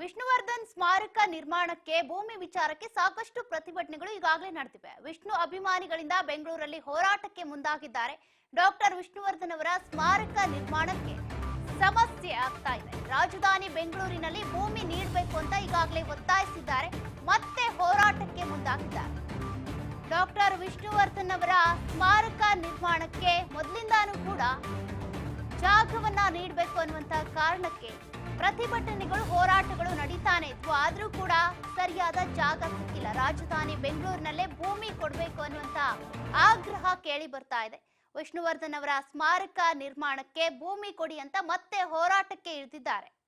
ವಿಷ್ಣುವರ್ಧನ್ ಸ್ಮಾರಕ ನಿರ್ಮಾಣಕ್ಕೆ ಭೂಮಿ ವಿಚಾರಕ್ಕೆ ಸಾಕಷ್ಟು ಪ್ರತಿಭಟನೆಗಳು ಈಗಾಗಲೇ ನಡೆದಿವೆ. ವಿಷ್ಣು ಅಭಿಮಾನಿಗಳಿಂದ ಬೆಂಗಳೂರಲ್ಲಿ ಹೋರಾಟಕ್ಕೆ ಮುಂದಾಗಿದ್ದಾರೆ. ಡಾಕ್ಟರ್ ವಿಷ್ಣುವರ್ಧನ್ ಅವರ ಸ್ಮಾರಕ ನಿರ್ಮಾಣಕ್ಕೆ ಸಮಸ್ಯೆ ಆಗ್ತಾ ಇದೆ. ರಾಜಧಾನಿ ಬೆಂಗಳೂರಿನಲ್ಲಿ ಭೂಮಿ ನೀಡಬೇಕು ಅಂತ ಈಗಾಗಲೇ ಒತ್ತಾಯಿಸಿದ್ದಾರೆ. ಮತ್ತೆ ಹೋರಾಟಕ್ಕೆ ಮುಂದಾಗಿದ್ದಾರೆ. ಡಾಕ್ಟರ್ ವಿಷ್ಣುವರ್ಧನ್ ಅವರ ಸ್ಮಾರಕ ನಿರ್ಮಾಣಕ್ಕೆ ಮೊದಲಿಂದಾನೂ ಕೂಡ ಜಾಗವನ್ನ ನೀಡಬೇಕು ಅನ್ನುವಂತ ಕಾರಣಕ್ಕೆ ಪ್ರತಿಭಟನೆಗಳು, ಹೋರಾಟಗಳು ನಡೀತಾನೆ ಇದ್ವು. ಆದ್ರೂ ಕೂಡ ಸರಿಯಾದ ಜಾಗ ಸಿಕ್ಕಿಲ್ಲ. ರಾಜಧಾನಿ ಬೆಂಗಳೂರಿನಲ್ಲೇ ಭೂಮಿ ಕೊಡಬೇಕು ಅನ್ನುವಂತ ಆಗ್ರಹ ಕೇಳಿ ಬರ್ತಾ ಇದೆ. ವಿಷ್ಣುವರ್ಧನ್ ಅವರ ಸ್ಮಾರಕ ನಿರ್ಮಾಣಕ್ಕೆ ಭೂಮಿ ಕೊಡಿ ಅಂತ ಮತ್ತೆ ಹೋರಾಟಕ್ಕೆ ಇಳಿದಿದ್ದಾರೆ.